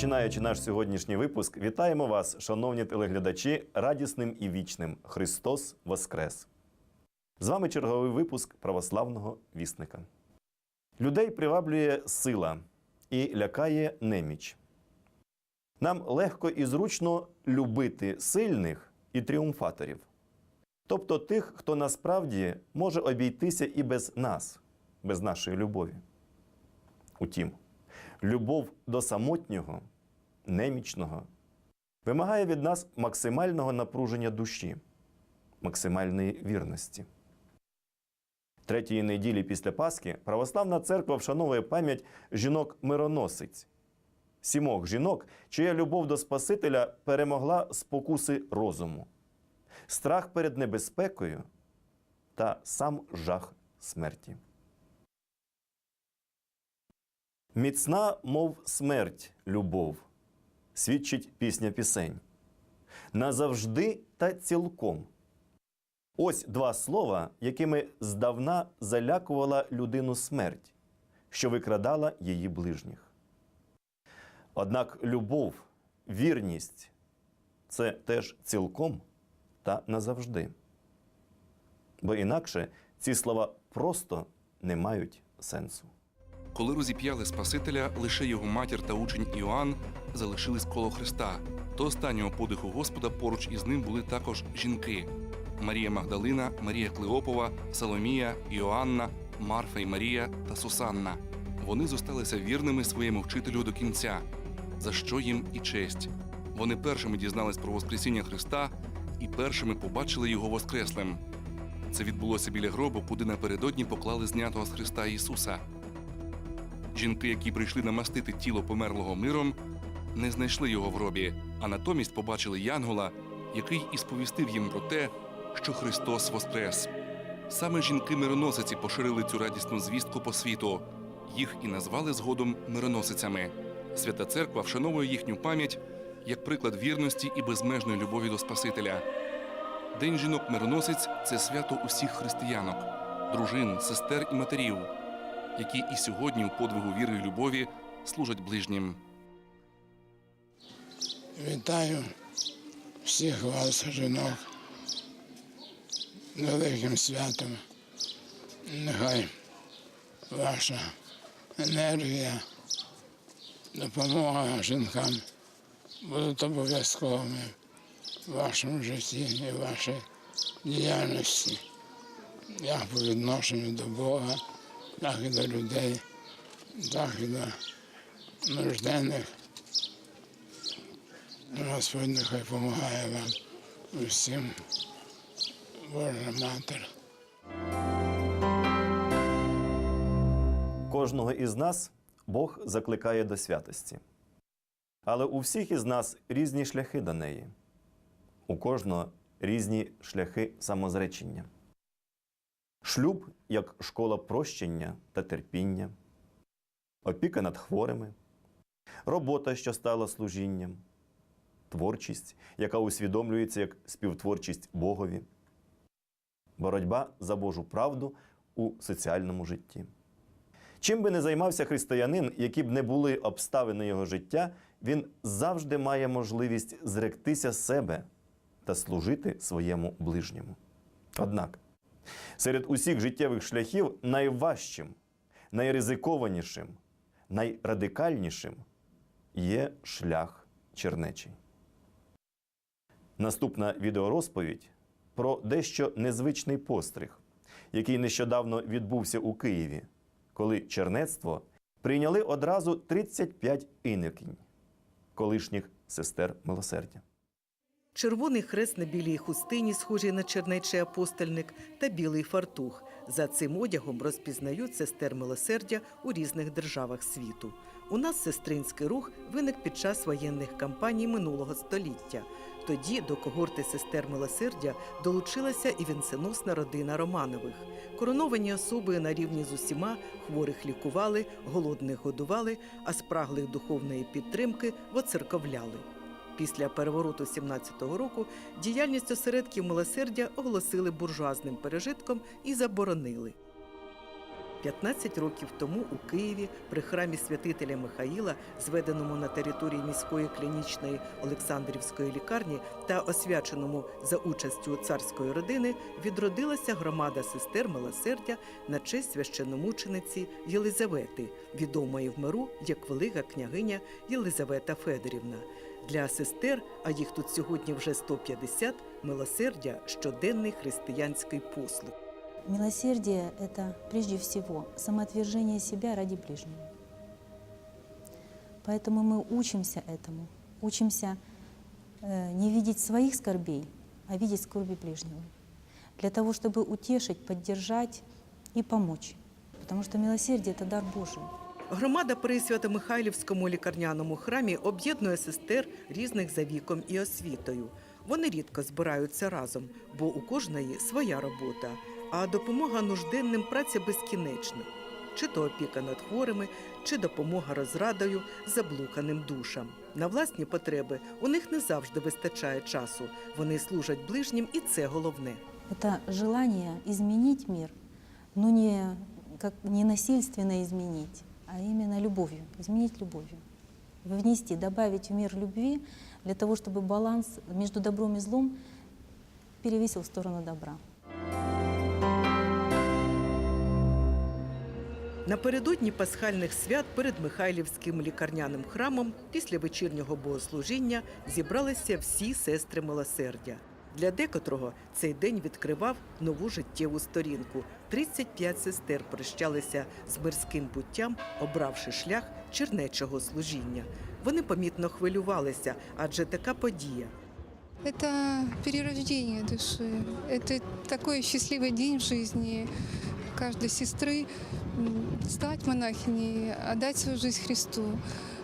Розпочинаючи наш сьогоднішній випуск, вітаємо вас, шановні телеглядачі, радісним і вічним Христос Воскрес! З вами черговий випуск православного вісника. Людей приваблює сила і лякає неміч. Нам легко і зручно любити сильних і тріумфаторів, тобто тих, хто насправді може обійтися і без нас, без нашої любові. Утім, любов до самотнього, немічного вимагає від нас максимального напруження душі, максимальної вірності. Третьої неділі після Пасхи православна церква вшановує пам'ять жінок-мироносиць, сімох жінок, чия любов до Спасителя перемогла спокуси розуму, страх перед небезпекою та сам жах смерті. Міцна, мов смерть, любов, свідчить пісня пісень. Назавжди та цілком. Ось два слова, якими здавна залякувала людину смерть, що викрадала її ближніх. Однак любов, вірність це теж цілком та назавжди. Бо інакше ці слова просто не мають сенсу. Коли розіп'яли Спасителя, лише його матір та учень Іоанн залишились коло Христа. До останнього подиху Господа поруч із ним були також жінки: Марія Магдалина, Марія Клеопова, Соломія, Іоанна, Марфа і Марія та Сусанна. Вони зосталися вірними своєму вчителю до кінця, за що їм і честь. Вони першими дізнались про Воскресіння Христа і першими побачили його Воскреслим. Це відбулося біля гробу, куди напередодні поклали знятого з Христа Ісуса. Жінки, які прийшли намастити тіло померлого миром, не знайшли його в гробі, а натомість побачили Янгола, який і сповістив їм про те, що Христос воскрес. Саме жінки-мироносиці поширили цю радісну звістку по світу. Їх і назвали згодом мироносицями. Свята Церква вшановує їхню пам'ять як приклад вірності і безмежної любові до Спасителя. День жінок-мироносиць це свято усіх християнок, дружин, сестер і матерів які і сьогодні у подвигу віри і любові служать ближнім. Вітаю всіх вас, жінок, великим святом. Нехай ваша енергія, допомога жінкам будуть обов'язковими в вашому житті і вашій діяльності, як по відношенню до Бога, до людей, до нужденних. Господь нехай допомагає вам усім, Божа Матер. Кожного із нас Бог закликає до святості. Але у всіх із нас різні шляхи до неї, у кожного різні шляхи самозречення. Шлюб як школа прощення та терпіння, опіка над хворими, робота, що стала служінням, творчість, яка усвідомлюється як співтворчість Богові, боротьба за Божу правду у соціальному житті. Чим би не займався християнин, які б не були обставини його життя, він завжди має можливість зректися себе та служити своєму ближньому. Однак, серед усіх життєвих шляхів найважчим, найризикованішим, найрадикальнішим є шлях чернечий. Наступна відеорозповідь про дещо незвичний постриг, який нещодавно відбувся у Києві, коли чернецтво прийняли одразу 35 інокінь, колишніх сестер милосердя. Червоний хрест на білій хустині, схожий на чернечий апостольник, та білий фартух. За цим одягом розпізнають сестер милосердя у різних державах світу. У нас сестринський рух виник під час воєнних кампаній минулого століття. Тоді до когорти сестер милосердя долучилася і вінценосна родина Романових. Короновані особи на рівні з усіма хворих лікували, голодних годували, а спраглих духовної підтримки воцерковляли. Після перевороту 17-го року діяльність осередків милосердя оголосили буржуазним пережитком і заборонили. 15 років тому у Києві при храмі святителя Михаїла, зведеному на території міської клінічної Олександрівської лікарні та освяченому за участю царської родини, відродилася громада сестер милосердя на честь священномучениці Єлизавети, відомої в миру як велика княгиня Єлизавета Федорівна. Для сестер, а їх тут сьогодні вже 150, милосердя щоденний християнський послуг. Милосердие – это прежде всего самоотвержение себя ради ближнего. Поэтому мы учимся этому, учимся э, не видеть своих скорбей, а видеть скорби ближнего. Для того, чтобы утешить, поддержать и помочь. Потому что милосердие – это дар Божий. Громада при Свято-Михайлівському лікарняному храмі об'єднує сестер різних за віком і освітою. Вони рідко збираються разом, бо у кожної своя робота, а допомога нужденним праця безкінечна. Чи то опіка над хворими, чи допомога розрадою заблуканим душам. На власні потреби у них не завжди вистачає часу. Вони служать ближнім, і це головне. Это желание изменить мир, но не, как, не насильственно изменить, а именно любовью, изменить любовью. Внести, добавить в мир любви для того, чтобы баланс между добром и злом перевесил в сторону добра. Напередодні пасхальних свят перед Михайлівським лікарняним храмом після вечірнього богослужіння зібралися всі сестри милосердя. Для декотрого цей день відкривав нову життєву сторінку. 35 сестер прощалися з мирським буттям, обравши шлях чернечого служіння. Вони помітно хвилювалися, адже така подія Это перерождение души. Это такой счастливый день в жизни каждой сестры м, стать монахиней, отдать свою жизнь Христу,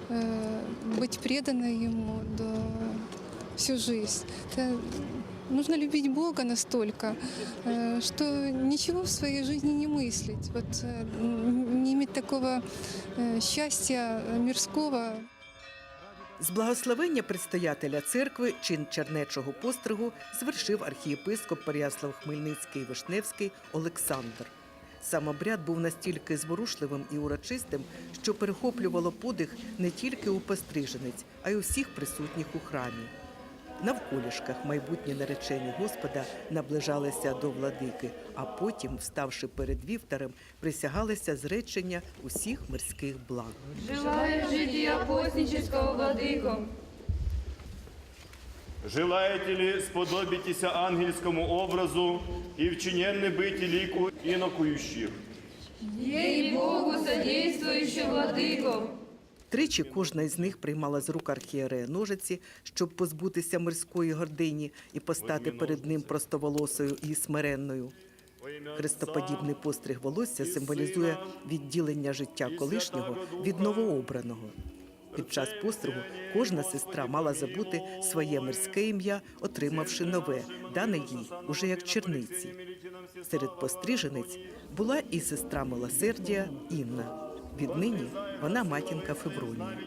э, быть преданной Ему до всю жизнь. Это нужно любить Бога настолько, э, что ничего в своей жизни не мыслить, вот, э, н- не иметь такого э, счастья мирского. З благословення предстоятеля церкви чин чернечого постригу звершив архієпископ Переяслав Хмельницький Вишневський Олександр. Сам обряд був настільки зворушливим і урочистим, що перехоплювало подих не тільки у постриженець, а й усіх присутніх у храмі. Навколішках майбутні наречені Господа наближалися до владики, а потім, вставши перед вівтарем, присягалися зречення усіх мирських благ. Желаю жития постнического владыку, Желаете ли сподобитеся ангельскому образу и вчиненны быть и лику инокующих? ей Богу содействующий владыку. Тричі кожна із них приймала з рук архієрея ножиці, щоб позбутися мирської гордині і постати перед ним простоволосою і смиренною. Хрестоподібний постриг волосся символізує відділення життя колишнього від новообраного. Під час постригу кожна сестра мала забути своє мирське ім'я, отримавши нове, дане їй уже як черниці. Серед пострижениць була і сестра милосердя Інна. Віднині вона матінка Февронія.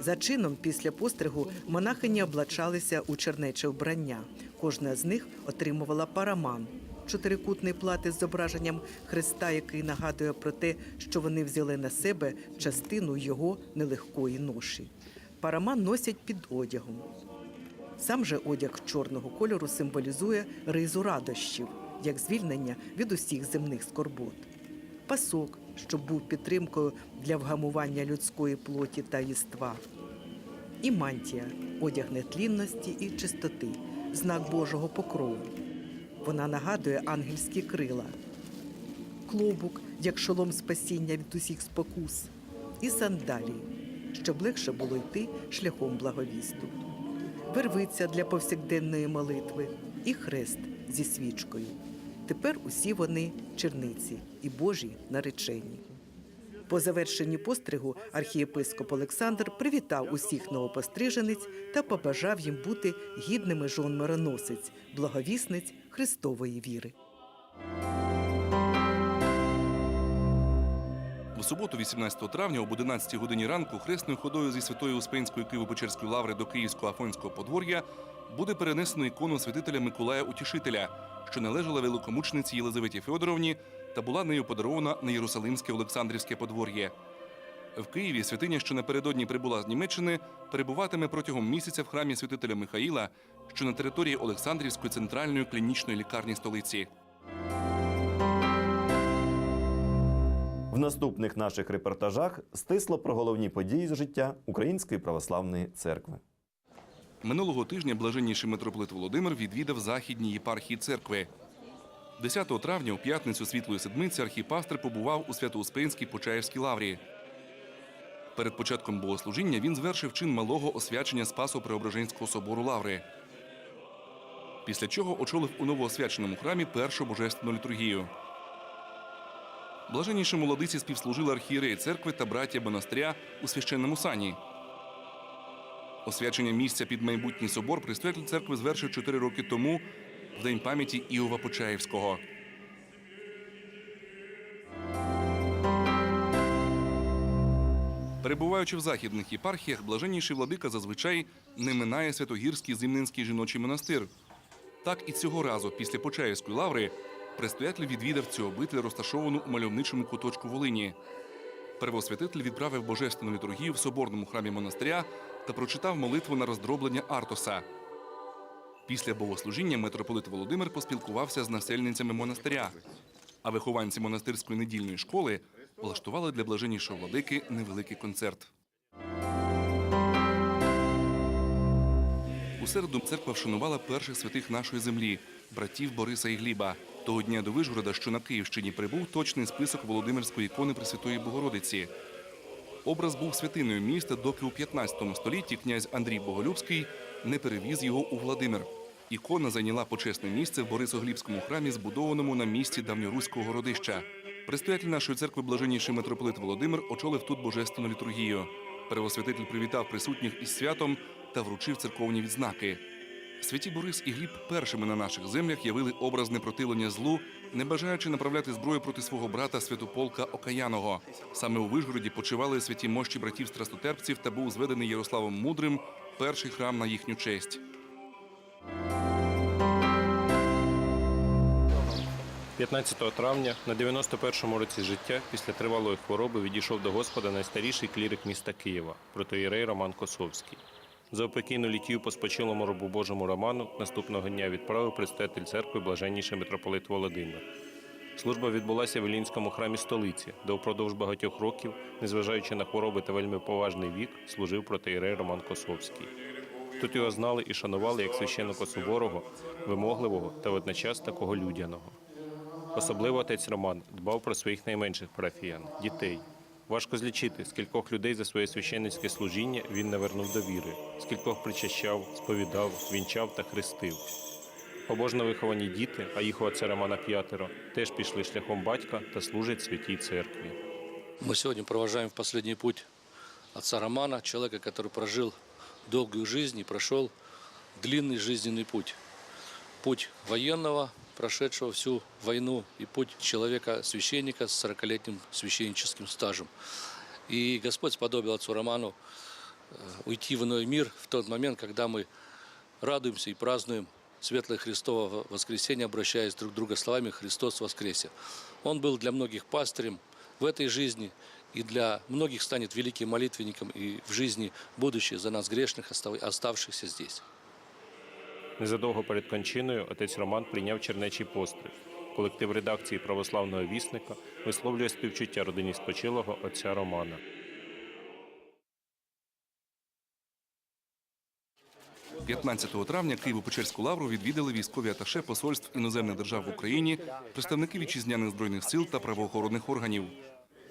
За чином після постригу монахині облачалися у чернече вбрання. Кожна з них отримувала параман чотирикутний плат із зображенням Христа, який нагадує про те, що вони взяли на себе частину його нелегкої ноші. Параман носять під одягом. Сам же одяг чорного кольору символізує ризу радощів, як звільнення від усіх земних скорбот. Пасок, щоб був підтримкою для вгамування людської плоті та єства. І мантія одяг нетлінності і чистоти, знак Божого покрову. Вона нагадує ангельські крила, клобук, як шолом спасіння від усіх спокус, і сандалії, щоб легше було йти шляхом благовісту вервиця для повсякденної молитви і хрест зі свічкою. Тепер усі вони черниці і Божі наречені. По завершенні постригу архієпископ Олександр привітав усіх новопострижениць та побажав їм бути гідними жон мироносиць, благовісниць Христової віри. В суботу, 18 травня, об 11 годині ранку, хресною ходою зі святої Успенської Києво-Печерської лаври до Київського Афонського подвор'я буде перенесено ікону святителя Миколая Утішителя, що належала великомучениці Єлизаветі Федоровні та була нею подарована на Єрусалимське Олександрівське подвор'я. В Києві святиня, що напередодні прибула з Німеччини, перебуватиме протягом місяця в храмі святителя Михаїла, що на території Олександрівської центральної клінічної лікарні столиці. В наступних наших репортажах стисло про головні події з життя Української православної церкви. Минулого тижня блаженніший митрополит Володимир відвідав західні єпархії церкви. 10 травня у п'ятницю Світлої Седмиці архіпастер побував у Свято-Успенській Почаївській лаврі. Перед початком богослужіння він звершив чин малого освячення Спасо Преображенського собору Лаври. Після чого очолив у новоосвяченому храмі першу божественну літургію. Блаженнішому владиці співслужили архієреї церкви та браття монастиря у священному сані. Освячення місця під майбутній собор предстоятель церкви звершив 4 роки тому в день пам'яті Іова Почаївського. Перебуваючи в західних єпархіях, блаженніший владика зазвичай не минає Святогірський зимнинський жіночий монастир. Так і цього разу, після Почаївської лаври, предстоятель відвідав цю обитель, розташовану у мальовничому куточку Волині. Первосвятитель відправив божественну літургію в соборному храмі монастиря та прочитав молитву на роздроблення Артоса. Після богослужіння митрополит Володимир поспілкувався з насельницями монастиря, а вихованці монастирської недільної школи влаштували для блаженнішого владики невеликий концерт. У середу церква вшанувала перших святих нашої землі братів Бориса і Гліба. Того дня до Вишгорода, що на Київщині, прибув точний список Володимирської ікони Пресвятої Богородиці. Образ був святиною міста, доки у 15 столітті князь Андрій Боголюбський не перевіз його у Владимир. Ікона зайняла почесне місце в Борисоглібському храмі, збудованому на місці давньоруського городища. Предстоятель нашої церкви блаженніший митрополит Володимир очолив тут божественну літургію. Первосвятитель привітав присутніх із святом та вручив церковні відзнаки. Святі Борис і Гліб першими на наших землях явили образ непротивлення злу, не бажаючи направляти зброю проти свого брата Святополка Окаяного. Саме у Вишгороді почивали святі мощі братів страстотерпців та був зведений Ярославом Мудрим перший храм на їхню честь. 15 травня на 91-му році життя після тривалої хвороби відійшов до Господа найстаріший клірик міста Києва, протоїрей Роман Косовський. За опекійну літію по спочилому робу Божому Роману наступного дня відправив предстоятель церкви блаженніший митрополит Володимир. Служба відбулася в Ілінському храмі столиці, де впродовж багатьох років, незважаючи на хвороби та вельми поважний вік, служив протоїрей Роман Косовський. Тут його знали і шанували як священника суворого, вимогливого та водночас такого людяного. Особливо отець Роман дбав про своїх найменших парафіян дітей. Важко злічити, скількох людей за своє священницьке служіння він навернув до віри, скількох причащав, сповідав, вінчав та хрестив. Побожно виховані діти, а їх у отця Романа п'ятеро, теж пішли шляхом батька та служать святій церкві. Мы сегодня провожаем в последний путь отца Романа, человека, который прожил долгую жизнь и прошел длинный жизненный путь. Путь военного, прошедшего всю войну, и путь человека-священника с 40-летним священническим стажем. И Господь сподобил отцу Роману э, уйти в иной мир в тот момент, когда мы радуемся и празднуем Светлое Христово воскресенье, обращаясь друг к другу словами «Христос воскресе». Он был для многих пастырем в этой жизни и для многих станет великим молитвенником и в жизни будущей за нас грешных, остав- оставшихся здесь. Незадовго перед кончиною отець Роман прийняв чернечий постриг. Колектив редакції православного вісника висловлює співчуття родині спочилого отця Романа. – 15 травня Києво-Печерську лавру відвідали військові аташе посольств іноземних держав в Україні, представники вітчизняних збройних сил та правоохоронних органів.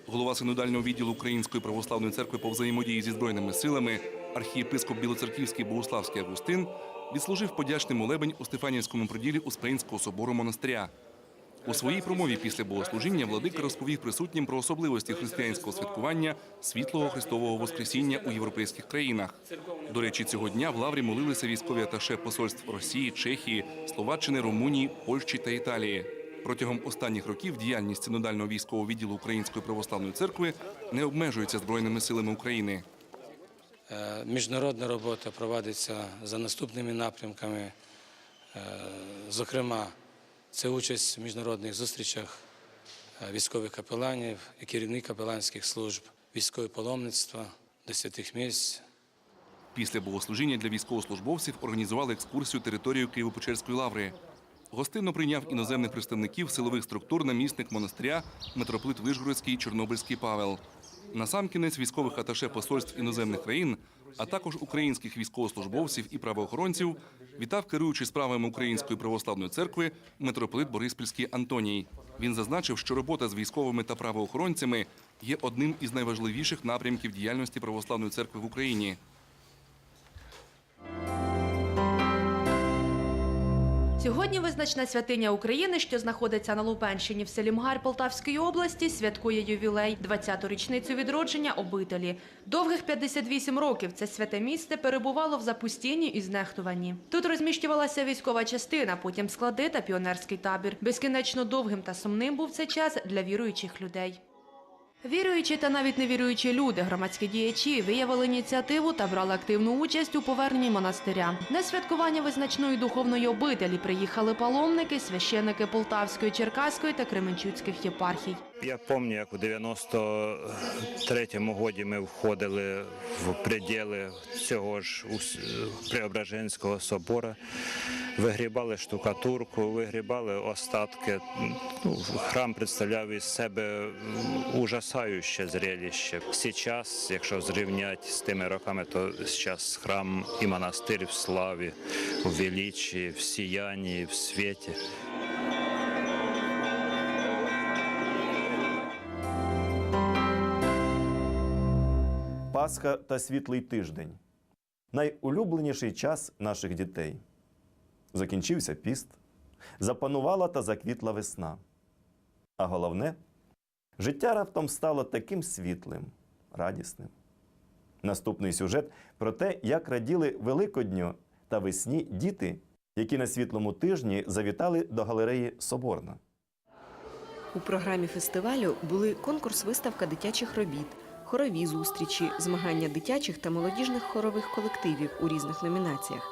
Голова синодального відділу Української православної церкви по взаємодії зі збройними силами, архієпископ Білоцерківський Богославський Августин відслужив подячний молебень у Стефанівському приділі Успенського собору монастиря. У своїй промові після богослужіння владика розповів присутнім про особливості християнського святкування світлого Христового Воскресіння у європейських країнах. До речі, цього дня в лаврі молилися військові аташе посольств Росії, Чехії, Словаччини, Румунії, Польщі та Італії. Протягом останніх років діяльність синодального військового відділу Української православної церкви не обмежується збройними силами України. Е, Міжнародна робота проводиться за наступними напрямками. Е, Зокрема, це участь в міжнародних зустрічах е, військових капеланів і керівник капеланських служб, військове паломництво до святих місць. Після богослужіння для військовослужбовців організували екскурсію територією Києво-Печерської лаври. Гостинно прийняв іноземних представників силових структур намісник монастиря митрополит Вишгородський Чорнобильський Павел. Насамкінець військових аташе посольств іноземних країн, а також українських військовослужбовців і правоохоронців вітав керуючий справами Української православної церкви митрополит Бориспільський Антоній. Він зазначив, що робота з військовими та правоохоронцями є одним із найважливіших напрямків діяльності православної церкви в Україні. Сьогодні визначна святиня України, що знаходиться на Лупенщині в селі Мгар Полтавської області, святкує ювілей 20-ту річницю відродження обителі. Довгих 58 років це святе місце перебувало в запустінні і знехтуванні. Тут розміщувалася військова частина, потім склади та піонерський табір. Безкінечно довгим та сумним був цей час для віруючих людей. Віруючі та навіть невіруючі люди, громадські діячі, виявили ініціативу та брали активну участь у поверненні монастиря. На святкування визначної духовної обителі приїхали паломники, священники Полтавської, Черкаської та Кременчуцьких єпархій. Я пам'ятаю, як у 93-му годі ми входили в приділи цього ж Преображенського собора, вигрібали штукатурку, вигрібали остатки. Ну, храм представляв із себе ужасаюче зрелище. Сейчас, якщо зрівняти з тими роками, то зараз храм і монастир в славі, у величі, в сіянні, в світі. Пасха та світлий тиждень найулюбленіший час наших дітей. Закінчився піст, запанувала та заквітла весна. А головне, життя раптом стало таким світлим, радісним. Наступний сюжет про те, як раділи Великодню та весні діти, які на світлому тижні завітали до галереї Соборна. У програмі фестивалю були конкурс-виставка дитячих робіт, хорові зустрічі, змагання дитячих та молодіжних хорових колективів у різних номінаціях,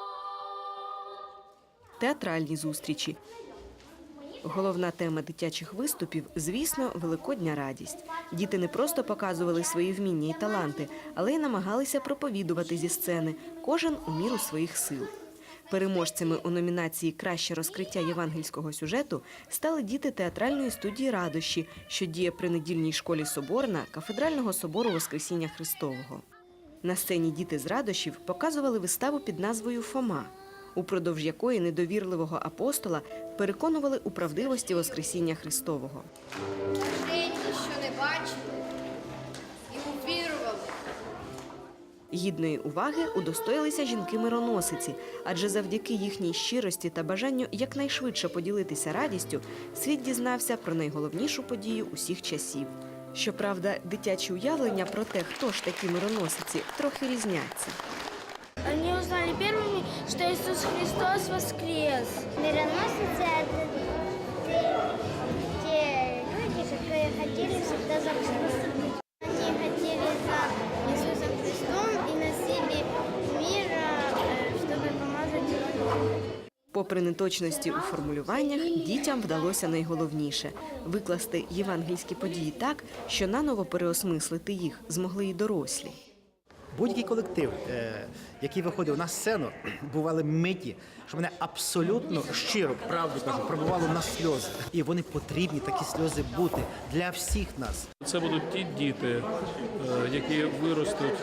театральні зустрічі. Головна тема дитячих виступів, звісно, великодня радість. Діти не просто показували свої вміння і таланти, але й намагалися проповідувати зі сцени, кожен у міру своїх сил. Переможцями у номінації Краще розкриття євангельського сюжету стали діти театральної студії Радощі, що діє при недільній школі Соборна кафедрального собору Воскресіння Христового. На сцені діти з радощів показували виставу під назвою Фома, упродовж якої недовірливого апостола переконували у правдивості Воскресіння Христового. Гідної уваги удостоїлися жінки-мироносиці, адже завдяки їхній щирості та бажанню якнайшвидше поділитися радістю, світ дізнався про найголовнішу подію усіх часів. Щоправда, дитячі уявлення про те, хто ж такі мироносиці, трохи різняться. Они узнали первыми, что Иисус Христос воскрес. Мироносицы – Попри неточності у формулюваннях, дітям вдалося найголовніше викласти євангельські події так, що наново переосмислити їх змогли і дорослі. Будь-який колектив, е, який виходив на сцену, бували миті, що мене абсолютно щиро, правду кажу, пробувало на сльози. І вони потрібні такі сльози бути для всіх нас. Це будуть ті діти, е, які виростуть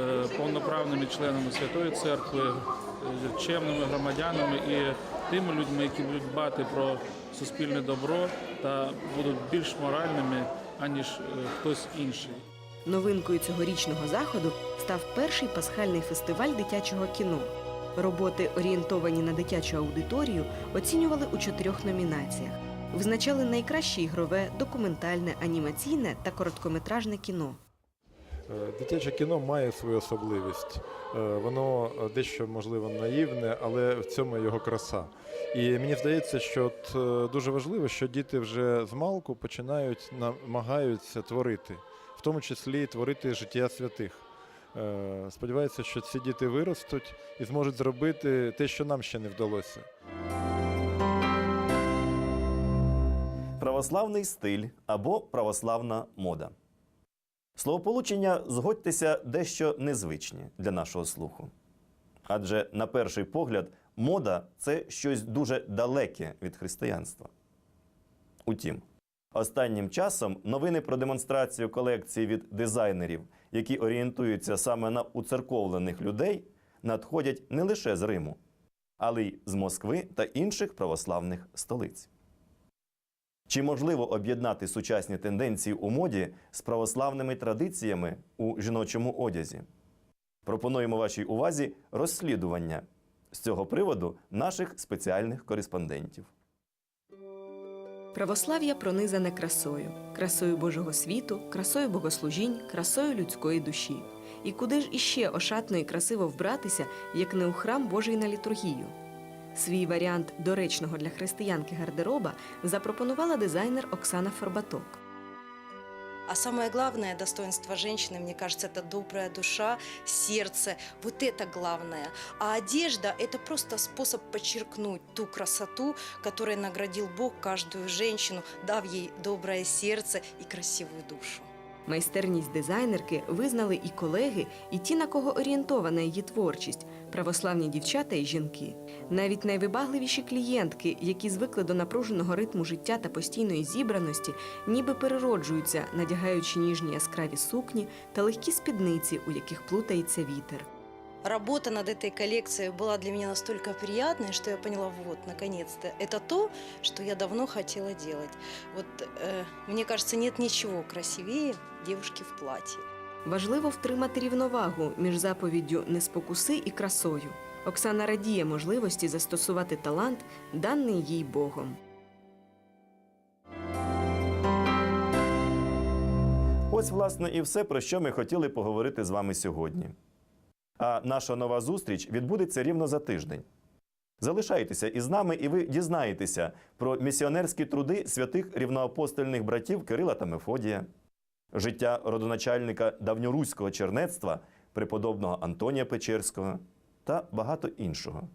е, повноправними членами Святої Церкви, чемними громадянами і тими людьми, які будуть дбати про суспільне добро та будуть більш моральними, аніж е, хтось інший. Новинкою цьогорічного заходу став перший пасхальний фестиваль дитячого кіно. Роботи, орієнтовані на дитячу аудиторію, оцінювали у чотирьох номінаціях. Визначали найкраще ігрове, документальне, анімаційне та короткометражне кіно. Е, Дитяче кіно має свою особливість. Е, Воно е, дещо можливо наївне, але в цьому його краса. І мені здається, що от дуже важливо, що діти вже з малку починають намагаються творити, в тому числі творити життя святих. Сподіваюся, що ці діти виростуть і зможуть зробити те, що нам ще не вдалося. православний стиль або православна мода. Словополучення, згодьтеся, дещо незвичні для нашого слуху. Адже, на перший погляд, мода це щось дуже далеке від християнства. Утім, останнім часом новини про демонстрацію колекції від дизайнерів, які орієнтуються саме на уцерковлених людей, надходять не лише з Риму, але й з Москви та інших православних столиць. Чи можливо об'єднати сучасні тенденції у моді з православними традиціями у жіночому одязі? Пропонуємо вашій увазі розслідування з цього приводу наших спеціальних кореспондентів. Православ'я пронизане красою, красою Божого світу, красою богослужінь, красою людської душі. І куди ж іще ошатно і красиво вбратися, як не у храм Божий на літургію? Свій варіант доречного для християнки гардероба запропонувала дизайнер Оксана Форбаток. А самое главное достоинство женщины, мне кажется, это добрая душа, сердце. Вот это главное. А одежда – это просто способ подчеркнуть ту красоту, которой наградил Бог каждую женщину, дав ей доброе сердце и красивую душу. Майстерність дизайнерки визнали і колеги, і ті, на кого орієнтована її творчість православні дівчата і жінки. Навіть найвибагливіші клієнтки, які звикли до напруженого ритму життя та постійної зібраності, ніби перероджуються, надягаючи ніжні яскраві сукні та легкі спідниці, у яких плутається вітер. Работа над этой коллекцией была для меня настолько приятной, что я поняла, вот, наконец-то, это то, что я давно хотела делать. Вот, э, мне кажется, нет ничего красивее девушки в платье. Важливо втримати рівновагу між заповіддю «не спокуси» і красою. Оксана радіє можливості застосувати талант, даний їй Богом. Ось, власне, і все, про що ми хотіли поговорити з вами сьогодні. А наша нова зустріч відбудеться рівно за тиждень. Залишайтеся із нами, і ви дізнаєтеся про місіонерські труди святих рівноапостольних братів Кирила та Мефодія, життя родоначальника давньоруського чернецтва преподобного Антонія Печерського та багато іншого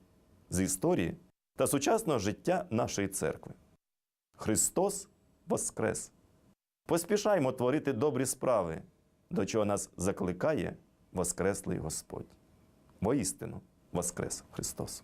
з історії та сучасного життя нашої церкви. Христос Воскрес! Поспішаймо творити добрі справи, до чого нас закликає Воскреслий Господь. Воістину, Воскрес Христос!